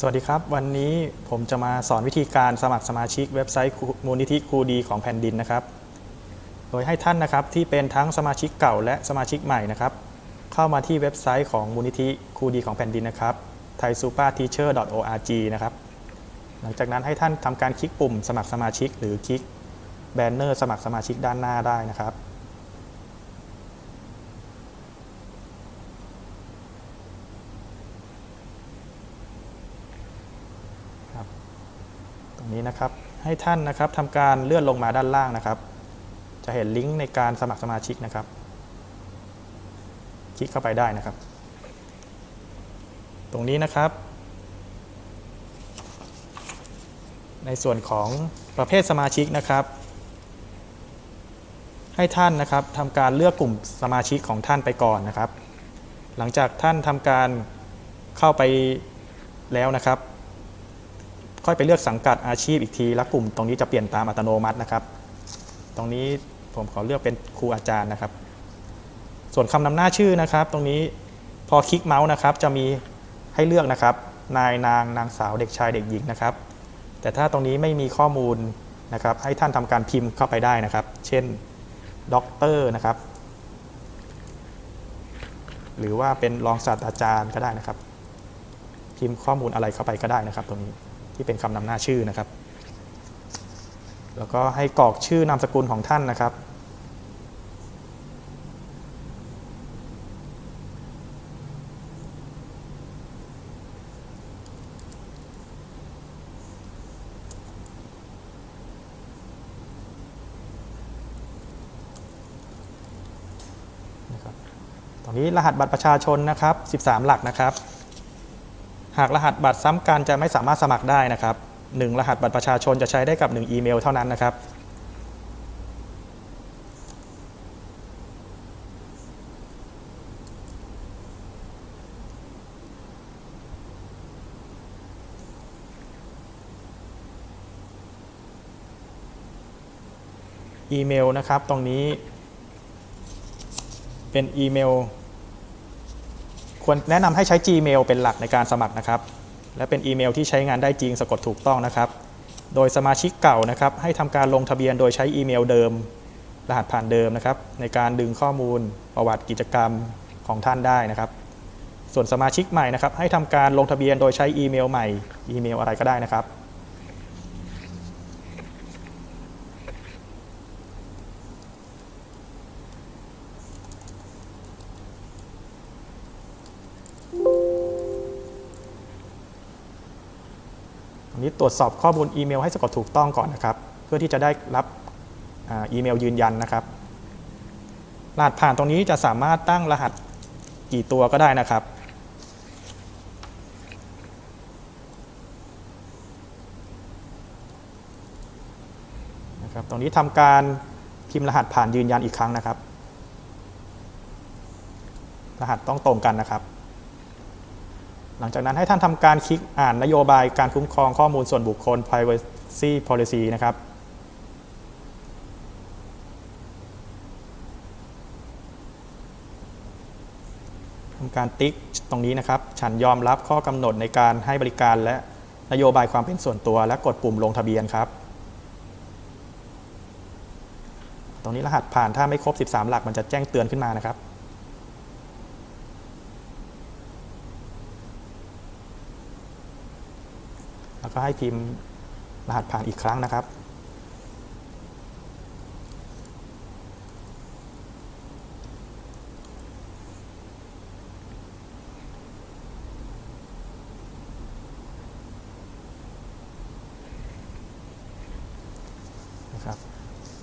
สวัสดีครับ วันนี้ผมจะมาสอนวิธีการสมัครสมาชิกเว็บไซต์มูลนิธิครูดีของแผ่นดินนะครับ โดยให้ท่านนะครับที่เป็นทั้งสมาชิกเก่าและสมาชิกใหม่นะครับ เข้ามาที่เว็บไซต์ของมูลนิธิครูดีของแผ่นดินนะครับ thaisuperteacher.org นะครับ หลังจากนั้นให้ท่านทำการคลิกปุ่มสมัครสมาชิก หรือคลิกแบนเนอร์สมัครสมาชิกด้านหน้าได้นะครับ นะครับ ให้ท่านนะครับทำการเลื่อนลงมาด้านล่างนะครับ จะเห็นลิงก์ในการสมัครสมาชิกนะครับ คลิกเข้าไปได้นะครับ ตรงนี้นะครับ ในส่วนของประเภทสมาชิกนะครับ ให้ท่านนะครับทำการเลือกกลุ่มสมาชิกของท่านไปก่อนนะครับ หลังจากท่านทำการเข้าไปแล้วนะครับ ค่อยไปเลือกสังกัดอาชีพอีกที แล้วกลุ่มตรงนี้จะเปลี่ยนตามอัตโนมัตินะครับ ตรงนี้ผมขอเลือกเป็นครูอาจารย์นะครับ ส่วนคำนำหน้าชื่อนะครับ ตรงนี้พอคลิกเมาส์นะครับ จะมีให้เลือกนะครับ นายนางนางสาวเด็กชายเด็กหญิงนะครับ แต่ถ้าตรงนี้ไม่มีข้อมูลนะครับ ให้ท่านทำการพิมพ์เข้าไปได้นะครับ เช่นด็อกเตอร์นะครับ หรือว่าเป็นรองศาสตราจารย์ก็ได้นะครับ พิมพ์ข้อมูลอะไรเข้าไปก็ได้นะครับตรงนี้ ที่เป็นคำนำหน้าชื่อนะครับ แล้วก็ให้กรอกชื่อนามสกุลของท่านนะครับตรงนี้รหัสบัตรประชาชนนะครับ 13 หลักนะครับ หากรหัสบัตรซ้ำกันจะไม่สามารถสมัครได้นะครับหนึ่งรหัสบัตรประชาชนจะใช้ได้กับ 1 อีเมลเท่านั้นนะครับ อีเมลนะครับตรงนี้เป็นอีเมล ควรแนะนำให้ใช้ Gmail เป็นหลักในการสมัครนะครับ และเป็นอีเมลที่ใช้งานได้จริงสะกดถูกต้องนะครับ โดยสมาชิกเก่านะครับ ให้ทำการลงทะเบียนโดยใช้อีเมลเดิม รหัสผ่านเดิมนะครับ ในการดึงข้อมูลประวัติกิจกรรมของท่านได้นะครับ ส่วนสมาชิกใหม่นะครับ ให้ทำการลงทะเบียนโดยใช้อีเมลใหม่ อีเมลอะไรก็ได้นะครับ อันนี้ตรวจสอบข้อมูลอีเมลให้สะกดถูกต้องก่อนนะครับ เพื่อที่จะได้รับอาอีเมลยืนยันนะครับ รหัสผ่านตรงนี้จะสามารถตั้งรหัสกี่ตัวก็ได้นะครับ นะครับ ตรงนี้ทำการพิมพ์รหัสผ่านยืนยันอีกครั้งนะครับ รหัสต้องตรงกันนะครับ หลังจากนั้นให้ท่านทำการคลิกอ่านนโยบายการคุ้มครองข้อมูลส่วนบุคคล privacy policy นะครับทำการติ๊กตรงนี้นะครับ ฉันยอมรับข้อกำหนดในการให้บริการและนโยบายความเป็นส่วนตัวและกดปุ่มลงทะเบียนครับ ตรงนี้รหัสผ่านถ้าไม่ครบ 13 หลักมันจะแจ้งเตือนขึ้นมานะครับ แล้วก็ให้พิมพ์รหัสผ่านอีกครั้งนะครับนะครับ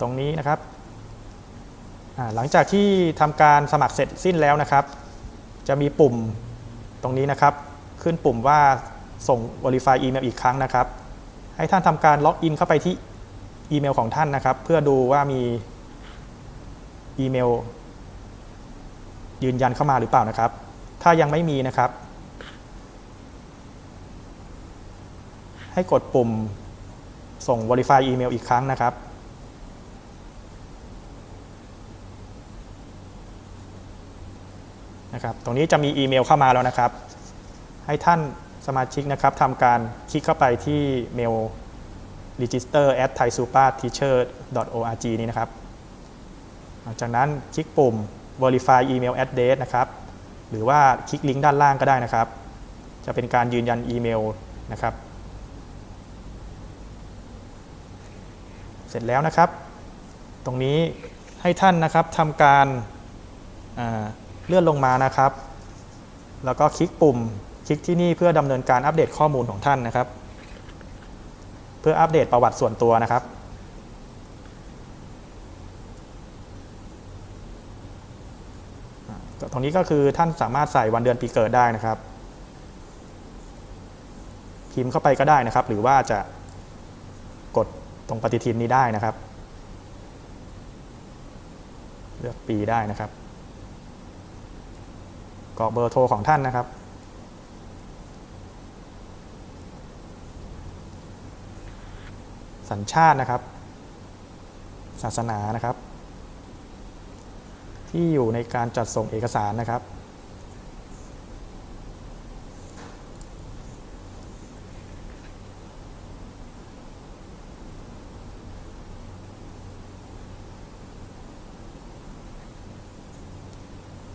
ตรงนี้นะครับ หลังจากที่ทำการสมัครเสร็จสิ้นแล้วนะครับ จะมีปุ่มตรงนี้นะครับ ขึ้นปุ่มว่า ส่ง Verify อีเมลอีกครั้งนะครับ ให้ท่านทำการล็อกอินเข้าไปที่อีเมลของท่านนะครับ เพื่อดูว่ามีอีเมล ยืนยันเข้ามาหรือเปล่านะครับ ถ้ายังไม่มีนะครับ ให้กดปุ่มส่ง Verify อีเมลอีกครั้งนะครับนะครับ ตรงนี้จะมีอีเมลเข้ามาแล้วนะครับ ให้ท่าน สมาชิกนะครับทำการคลิกเข้าไปที่เมล register at thaisuperteacher org นี้นะครับ หลังจากนั้นคลิกปุ่ม verify email address นะครับ หรือว่าคลิกลิงก์ด้านล่างก็ได้นะครับ จะเป็นการยืนยันอีเมลนะครับ เสร็จแล้วนะครับ ตรงนี้ให้ท่านนะครับทำการอ่าเลื่อนลงมานะครับ แล้วก็คลิกปุ่ม คลิกที่นี่เพื่อดำเนินการอัปเดตข้อมูลของท่านนะครับ เพื่ออัปเดตประวัติส่วนตัวนะครับ ตรงนี้ก็คือท่านสามารถใส่วันเดือนปีเกิดได้นะครับ พิมพ์เข้าไปก็ได้นะครับ หรือว่าจะกดตรงปฏิทินนี้ได้นะครับ เลือกปีได้นะครับกรอกเบอร์โทรของท่านนะครับ สัญชาตินะครับ ศาสนานะครับ ที่อยู่ในการจัดส่งเอกสารนะครับ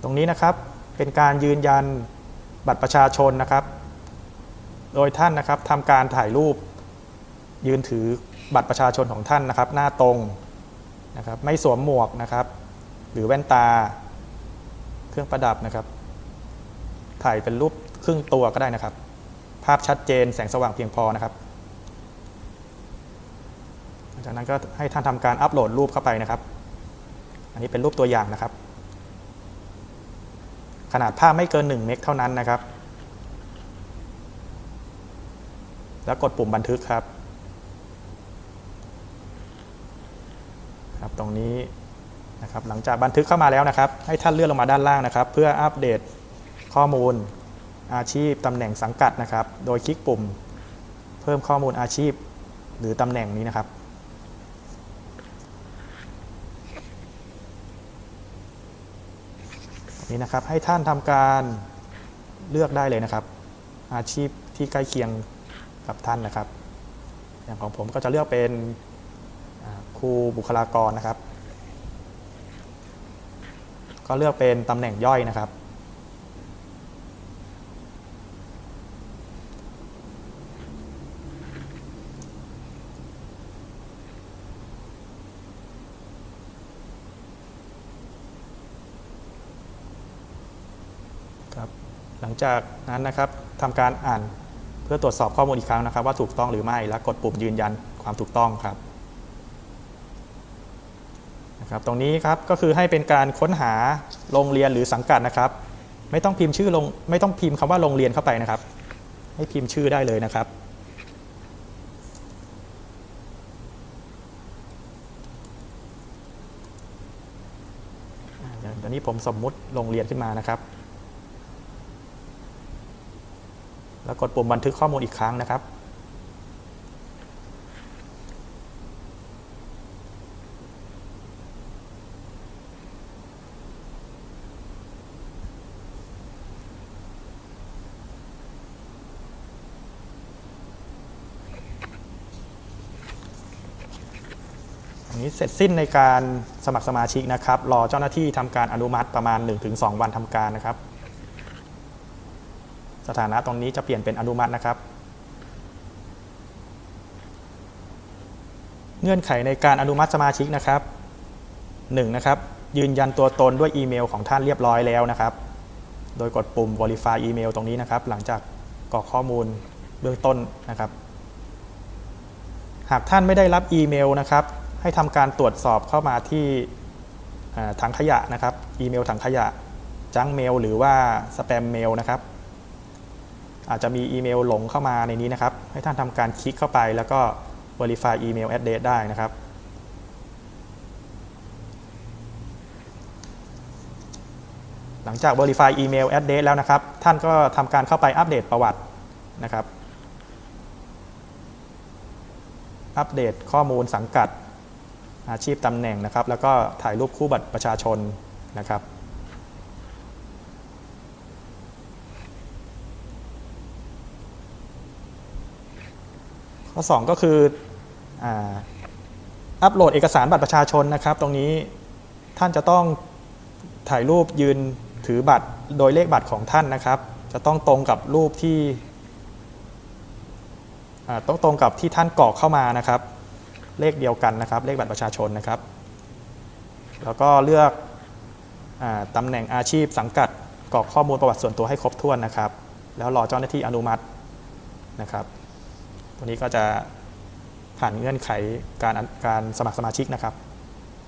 ตรงนี้นะครับเป็นการยืนยันบัตรประชาชนนะครับ โดยท่านนะครับทำการถ่ายรูปยืนถือ บัตรประชาชนของท่านนะครับ หน้าตรงนะครับไม่สวมหมวกนะครับ หรือแว่นตา เครื่องประดับนะครับ ถ่ายเป็นรูปครึ่งตัวก็ได้นะครับ ภาพชัดเจนแสงสว่างเพียงพอนะครับจากนั้นก็ให้ท่านทำการอัปโหลดรูปเข้าไปนะครับ อันนี้เป็นรูปตัวอย่างนะครับ ขนาดภาพไม่เกิน 1 เมกเท่านั้นนะครับ แล้วกดปุ่มบันทึกครับ ครับตรงนี้นะครับหลังจากบันทึกเข้ามาแล้วนะครับ ให้ท่านเลื่อนลงมาด้านล่างนะครับ เพื่ออัปเดตข้อมูลอาชีพตำแหน่งสังกัดนะครับ โดยคลิกปุ่ม เพิ่มข้อมูลอาชีพหรือตำแหน่งนี้นะครับนี่นะครับให้ท่านทำการเลือกได้เลยนะครับ อาชีพที่ใกล้เคียงกับท่านนะครับ อย่างของผมก็จะเลือกเป็น ครูบุคลากรนะครับ ก็เลือกเป็นตำแหน่งย่อยนะครับ ครับ หลังจากนั้นนะครับทำการอ่านเพื่อตรวจสอบข้อมูลอีกครั้งนะครับ ว่าถูกต้องหรือไม่ และกดปุ่มยืนยันความถูกต้องครับ ครับตรงนี้ครับก็คือให้เป็นการค้นหาโรงเรียนหรือสังกัดนะครับ ไม่ต้องพิมพ์ชื่อลงไม่ต้องพิมพ์คำว่าโรงเรียนเข้าไปนะครับ ให้พิมพ์ชื่อได้เลยนะครับอ่าอย่างตอนนี้ผมสมมุติโรงเรียนขึ้นมานะครับ แล้วกดปุ่มบันทึกข้อมูลอีกครั้งนะครับ นี้เสร็จสิ้นในการสมัครสมาชิกนะครับ รอเจ้าหน้าที่ทำการอนุมัติประมาณ 1-2 วันทำการนะครับ สถานะตรงนี้จะเปลี่ยนเป็นอนุมัตินะครับ เงื่อนไขในการอนุมัติสมาชิกนะครับ1นะครับยืนยันตัวตนด้วยอีเมลของท่านเรียบร้อยแล้วนะครับ โดยกดปุ่ม verify email ตรงนี้นะครับ หลังจากกรอกข้อมูลเบื้องต้นนะครับ หากท่านไม่ได้รับอีเมลนะครับ ให้ทำการตรวจสอบเข้ามาที่ถังขยะนะครับ อีเมลถังขยะ จังเมล หรือว่าสแปมเมลนะครับ อาจจะมีอีเมลหลงเข้ามาในนี้นะครับ ให้ท่านทำการคลิกเข้าไป แล้วก็ verify email address ได้นะครับ หลังจาก verify email address แล้วนะครับ ท่านก็ทำการเข้าไปอัปเดตประวัตินะครับ อัปเดตข้อมูลสังกัด อาชีพตำแหน่งนะครับ แล้วก็ถ่ายรูปคู่บัตรประชาชนนะครับข้อ2ก็คืออาอัปโหลดเอกสารบัตรประชาชนนะครับ ตรงนี้ท่านจะต้องถ่ายรูปยืนถือบัตรโดยเลขบัตรของท่านนะครับ จะต้องตรงกับรูปที่อ่าต้องตรงกับที่ท่านกรอกเข้ามานะครับ เลขเดียวกันนะครับ เลขบัตรประชาชนนะครับ แล้วก็เลือกอตำแหน่งอาชีพสังกัดกรอกข้อมูลประวัติส่วนตัวให้ครบถ้วนนะครับ แล้วรอเจ้าหน้าที่อนุมัตินะครับ ตัวนี้ก็จะผ่านเงื่อนไขการการสมัครสมาชิกนะครับ